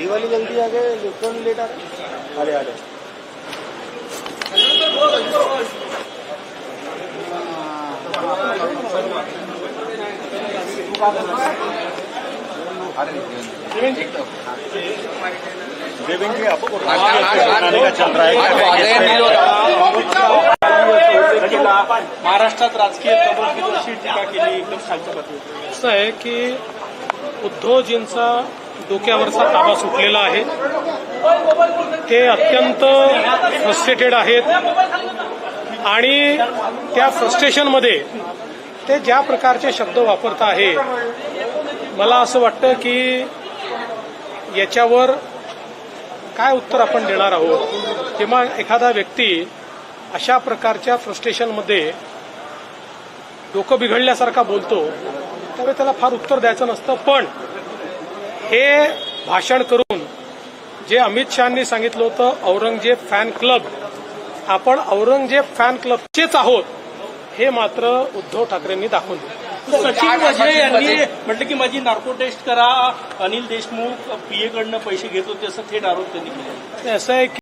दोन लिटर आले आले देवेंद्र जी आपको बनाने का चल रहा है महाराष्ट्रात राजकीय टीका केली? एकदम असं आहे की उद्धवजींचा डोक्यावरचा ताबा सुटलेला आहे. ते अत्यंत फ्रस्ट्रेटेड आहेत. आणि त्या फ्रस्ट्रेशनमध्ये ते ज्या प्रकारचे शब्द वापरत आहे मला असं वाटतं की याच्यावर काय उत्तर आपण देणार आहोत? किंवा एखादा व्यक्ती अशा प्रकारच्या फ्रस्ट्रेशनमध्ये डोकं बिघडल्यासारखा बोलतो त्यावेळी त्याला फार उत्तर द्यायचं नसतं. पण हे भाषण करून जे अमित शहानी सांगितलं होतं औरंगजेब फॅन क्लब आपण औरंगजेब फॅन क्लबचेच आहोत हे मात्र उद्धव ठाकरेंनी दाखवून दिलं. सचिन वाजे यांनी म्हटलं की माझी नार्को टेस्ट करा. अनिल देशमुख पीए कडनं पैसे घेत होते असं थेट आरोप त्यांनी केला. असं आहे की